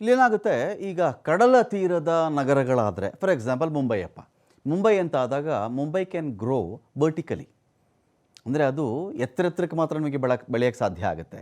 ಇಲ್ಲೇನಾಗುತ್ತೆ? ಈಗ ಕಡಲ ತೀರದ ನಗರಗಳಾದರೆ ಫಾರ್ ಎಕ್ಸಾಂಪಲ್ ಮುಂಬೈಯಪ್ಪ. ಮುಂಬೈ ಅಂತ ಆದಾಗ ಮುಂಬೈ ಕ್ಯಾನ್ ಗ್ರೋ ವರ್ಟಿಕಲಿ ಅಂದರೆ ಅದು ಎತ್ತರ ಎತ್ತರಕ್ಕೆ ಮಾತ್ರ ನಮಗೆ ಬೆಳಕ್, ಬೆಳೆಯೋಕ್ಕೆ ಸಾಧ್ಯ ಆಗುತ್ತೆ.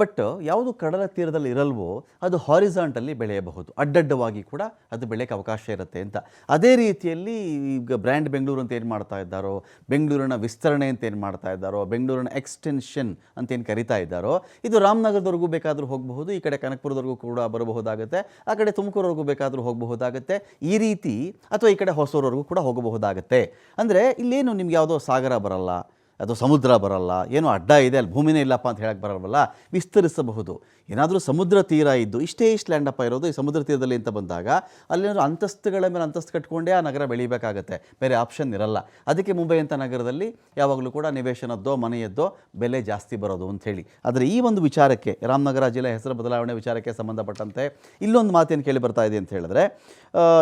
ಬಟ್ ಯಾವುದು ಕಡಲ ತೀರದಲ್ಲಿ ಇರಲ್ವೋ ಅದು ಹಾರಿಸಾಂಟಲ್ಲಿ ಬೆಳೆಯಬಹುದು. ಅಡ್ಡಡ್ಡವಾಗಿ ಕೂಡ ಅದು ಬೆಳೆಯೋಕ್ಕೆ ಅವಕಾಶ ಇರುತ್ತೆ ಅಂತ. ಅದೇ ರೀತಿಯಲ್ಲಿ ಈಗ ಬ್ರ್ಯಾಂಡ್ ಬೆಂಗಳೂರು ಅಂತ ಏನು ಮಾಡ್ತಾ ಇದ್ದಾರೋ, ಬೆಂಗಳೂರಿನ ವಿಸ್ತರಣೆ ಅಂತ ಏನು ಮಾಡ್ತಾ ಇದ್ದಾರೋ, ಬೆಂಗಳೂರಿನ ಎಕ್ಸ್ಟೆನ್ಷನ್ ಅಂತ ಏನು ಕರಿತಾ ಇದ್ದಾರೋ, ಇದು ರಾಮನಗರದವರೆಗೂ ಬೇಕಾದರೂ ಹೋಗಬಹುದು, ಈ ಕಡೆ ಕನಕಪುರದವರೆಗೂ ಕೂಡ ಬರಬಹುದಾಗುತ್ತೆ, ಆ ಕಡೆ ತುಮಕೂರವರೆಗೂ ಬೇಕಾದರೂ ಹೋಗಬಹುದಾಗುತ್ತೆ, ಈ ರೀತಿ ಅಥವಾ ಈ ಕಡೆ ಹೊಸೂರವರೆಗೂ ಕೂಡ ಹೋಗಬಹುದಾಗುತ್ತೆ. ಅಂದರೆ ಇಲ್ಲೇನು ನಿಮ್ಗೆ ಯಾವುದೋ ಸಾಗರ ಬರಲ್ಲ ಅದು ಸಮುದ್ರ ಬರಲ್ಲ, ಏನು ಅಡ್ಡ ಇದೆ, ಅಲ್ಲಿ ಭೂಮಿನೇ ಇಲ್ಲಪ್ಪ ಅಂತ ಹೇಳಕ್ಕೆ ಬರಲ್ವಲ್ಲ? ವಿಸ್ತರಿಸಬಹುದು. ಏನಾದರೂ ಸಮುದ್ರ ತೀರ ಇದ್ದು, ಇಷ್ಟೇ ಇಷ್ಟು ಲ್ಯಾಂಡಪ್ಪ ಇರೋದು ಈ ಸಮುದ್ರ ತೀರದಲ್ಲಿ ಅಂತ ಬಂದಾಗ, ಅಲ್ಲೇನಾದ್ರು ಅಂತಸ್ತುಗಳ ಮೇಲೆ ಅಂತಸ್ತು ಕಟ್ಕೊಂಡೇ ಆ ನಗರ ಬೆಳೀಬೇಕಾಗತ್ತೆ. ಬೇರೆ ಆಪ್ಷನ್ ಇರಲ್ಲ. ಅದಕ್ಕೆ ಮುಂಬೈ ಅಂತ ನಗರದಲ್ಲಿ ಯಾವಾಗಲೂ ಕೂಡ ನಿವೇಶನದ್ದೋ, ಮನೆಯದ್ದೋ ಬೆಲೆ ಜಾಸ್ತಿ ಬರೋದು ಅಂಥೇಳಿ ಆದರೆ ಈ ಒಂದು ವಿಚಾರಕ್ಕೆ, ರಾಮನಗರ ಜಿಲ್ಲೆ ಹೆಸರು ಬದಲಾವಣೆ ವಿಚಾರಕ್ಕೆ ಸಂಬಂಧಪಟ್ಟಂತೆ ಇಲ್ಲೊಂದು ಮಾತೇನು ಕೇಳಿ ಬರ್ತಾ ಇದೆ ಅಂತ ಹೇಳಿದ್ರೆ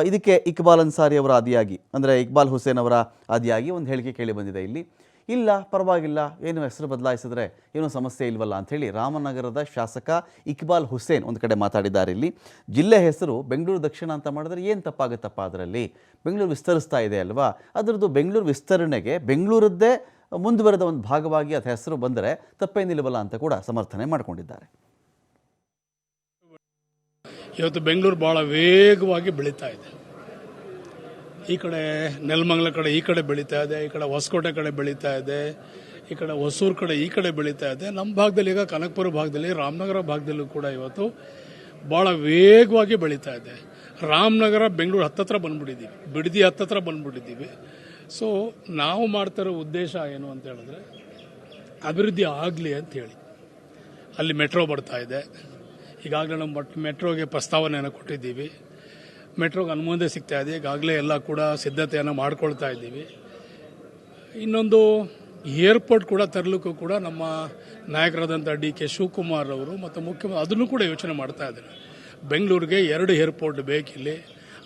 ಇದಕ್ಕೆ ಇಕ್ಬಾಲ್ ಅನ್ಸಾರಿ ಅವರ ಆದಿಯಾಗಿ, ಅಂದರೆ ಇಕ್ಬಾಲ್ ಹುಸೇನ್ ಅವರ ಆದಿಯಾಗಿ ಒಂದು ಹೇಳಿಕೆ ಕೇಳಿ ಬಂದಿದೆ ಇಲ್ಲಿ. ಇಲ್ಲ, ಪರವಾಗಿಲ್ಲ, ಏನು ಹೆಸರು ಬದಲಾಯಿಸಿದ್ರೆ ಏನೂ ಸಮಸ್ಯೆ ಇಲ್ವಲ್ಲ ಅಂಥೇಳಿ ರಾಮನಗರದ ಶಾಸಕ ಇಕ್ಬಾಲ್ ಹುಸೇನ್ ಒಂದು ಕಡೆ ಮಾತಾಡಿದ್ದಾರೆ ಇಲ್ಲಿ. ಜಿಲ್ಲೆ ಹೆಸರು ಬೆಂಗಳೂರು ದಕ್ಷಿಣ ಅಂತ ಮಾಡಿದ್ರೆ ಏನು ತಪ್ಪಾಗುತ್ತಪ್ಪ ಅದರಲ್ಲಿ? ಬೆಂಗಳೂರು ವಿಸ್ತರಿಸ್ತಾ ಇದೆ ಅಲ್ವಾ? ಅದರದ್ದು ಬೆಂಗಳೂರು ವಿಸ್ತರಣೆಗೆ ಬೆಂಗಳೂರದ್ದೇ ಮುಂದುವರೆದ ಒಂದು ಭಾಗವಾಗಿ ಅದು ಹೆಸರು ಬಂದರೆ ತಪ್ಪೇನಿಲ್ವಲ್ಲ ಅಂತ ಕೂಡ ಸಮರ್ಥನೆ ಮಾಡಿಕೊಂಡಿದ್ದಾರೆ. ಇವತ್ತು ಬೆಂಗಳೂರು ಭಾಳ ವೇಗವಾಗಿ ಬೆಳೀತಾ ಇದೆ. ಈ ಕಡೆ ನೆಲಮಂಗಲ ಕಡೆ ಈ ಕಡೆ ಬೆಳೀತಾ ಇದೆ, ಈ ಕಡೆ ಹೊಸಕೋಟೆ ಕಡೆ ಬೆಳೀತಾ ಇದೆ, ಈ ಕಡೆ ಹೊಸೂರು ಕಡೆ ಈ ಕಡೆ ಬೆಳೀತಾ ಇದೆ. ನಮ್ಮ ಭಾಗದಲ್ಲಿ ಈಗ ಕನಕಪುರ ಭಾಗದಲ್ಲಿ, ರಾಮನಗರ ಭಾಗದಲ್ಲೂ ಕೂಡ ಇವತ್ತು ಭಾಳ ವೇಗವಾಗಿ ಬೆಳೀತಾ ಇದೆ. ರಾಮನಗರ, ಬೆಂಗಳೂರು ಹತ್ತತ್ರ ಬಂದ್ಬಿಟ್ಟಿದ್ದೀವಿ ಬಿಡದಿ ಹತ್ತತ್ರ ಬಂದ್ಬಿಟ್ಟಿದ್ದೀವಿ ಸೊ ನಾವು ಮಾಡ್ತಿರೋ ಉದ್ದೇಶ ಏನು ಅಂತ ಹೇಳಿದ್ರೆ, ಅಭಿವೃದ್ಧಿ ಆಗಲಿ ಅಂತ ಹೇಳಿ. ಅಲ್ಲಿ ಮೆಟ್ರೋ ಬರ್ತಾ ಇದೆ. ಈಗಾಗಲೇ ಮಟ್- ಮೆಟ್ರೋಗೆ ಪ್ರಸ್ತಾವನೆಯನ್ನು ಕೊಟ್ಟಿದ್ದೀವಿ. ಮೆಟ್ರೋಗೆ ಅನುಮೋದನೆ ಸಿಗ್ತಾ ಇದೆ. ಈಗಾಗಲೇ ಎಲ್ಲ ಕೂಡ ಸಿದ್ಧತೆಯನ್ನು ಮಾಡ್ಕೊಳ್ತಾ ಇದ್ದೀವಿ. ಇನ್ನೊಂದು ಏರ್ಪೋರ್ಟ್ ಕೂಡ ತರಲಿಕ್ಕೂ ಕೂಡ ನಮ್ಮ ನಾಯಕರಾದಂಥ ಡಿ ಕೆ ಶಿವಕುಮಾರ್ ಅವರು ಮತ್ತು ಮುಖ್ಯಮಂತ್ರಿ ಅದನ್ನು ಕೂಡ ಯೋಚನೆ ಮಾಡ್ತಾ ಇದ್ದಾರೆ. ಬೆಂಗಳೂರಿಗೆ ಎರಡು ಏರ್ಪೋರ್ಟ್ ಬೇಕಿಲ್ಲಿ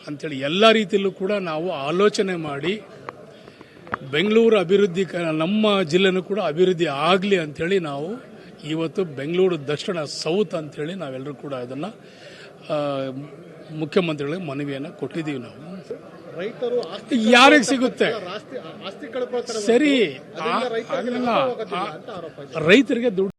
ಅಂಥೇಳಿ ಎಲ್ಲ ರೀತಿಯಲ್ಲೂ ಕೂಡ ನಾವು ಆಲೋಚನೆ ಮಾಡಿ ಬೆಂಗಳೂರು ಅಭಿವೃದ್ಧಿ ನಮ್ಮ ಜಿಲ್ಲೆನೂ ಕೂಡ ಅಭಿವೃದ್ಧಿ ಆಗಲಿ ಅಂಥೇಳಿ ನಾವು ಇವತ್ತು ಬೆಂಗಳೂರು ದಕ್ಷಿಣ ಸೌತ್ ಅಂಥೇಳಿ ನಾವೆಲ್ಲರೂ ಕೂಡ ಅದನ್ನು ಮುಖ್ಯಮಂತ್ರಿಗಳಿಗೆ ಮನವಿಯನ್ನು ಕೊಟ್ಟಿದ್ದೀವಿ ನಾವು. ರೈತರು ಆಸ್ತಿ ಯಾರಿಗೆ ಸಿಗುತ್ತೆ? ಸರಿ ರೈತರಿಗೆ ದುಡ್ಡು